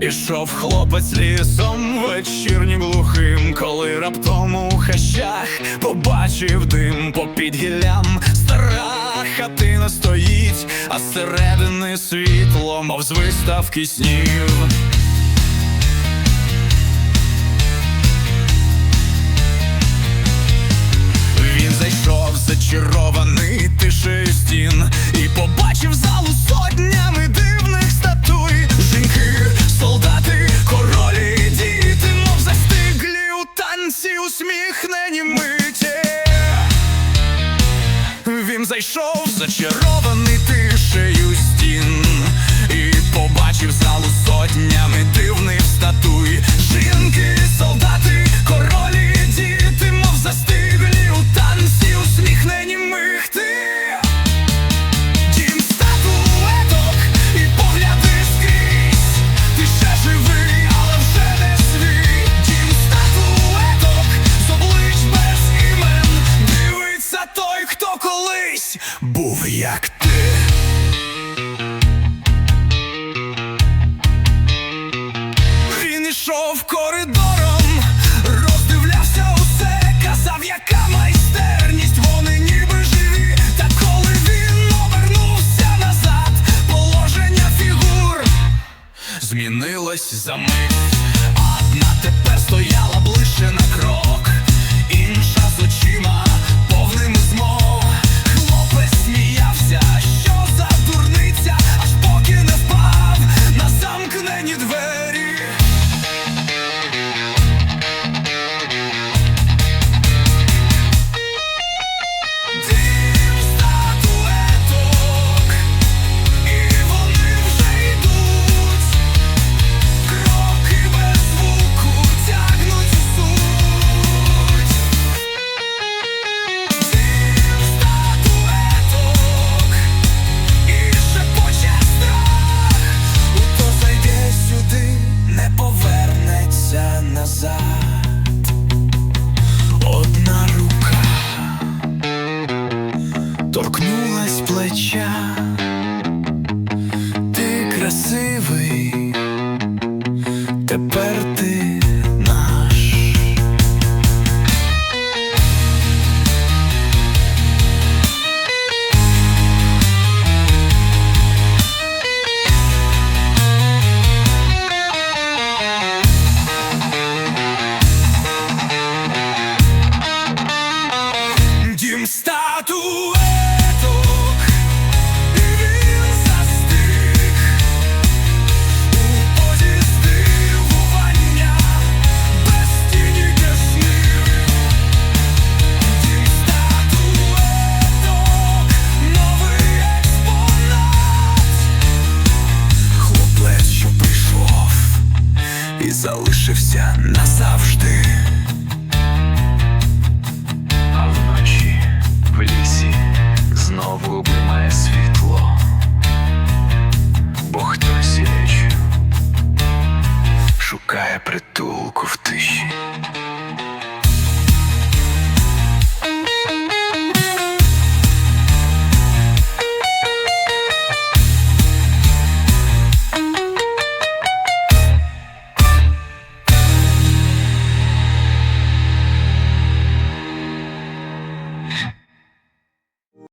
Ішов хлопець лісом вечірнім глухим, коли раптом у хащах побачив дим попід гіллям стара хатина стоїть, а середини світло, мов з виставки снів. Він зайшов зачарований тишею стін і побачив залу сотнями дивних колись був як ти. Він ішов коридором, роздивлявся усе, казав, яка майстерність, вони ніби живі. Та коли він обернувся назад, положення фігур змінилось за мить. Одна тепер стояла ближче на крок, назад. Одна рука торкнулась плеча. Ти красивий, залишився назавжди. А вночі в лісі знову обіймає світло, бо хтось річ шукає притулку в тиші.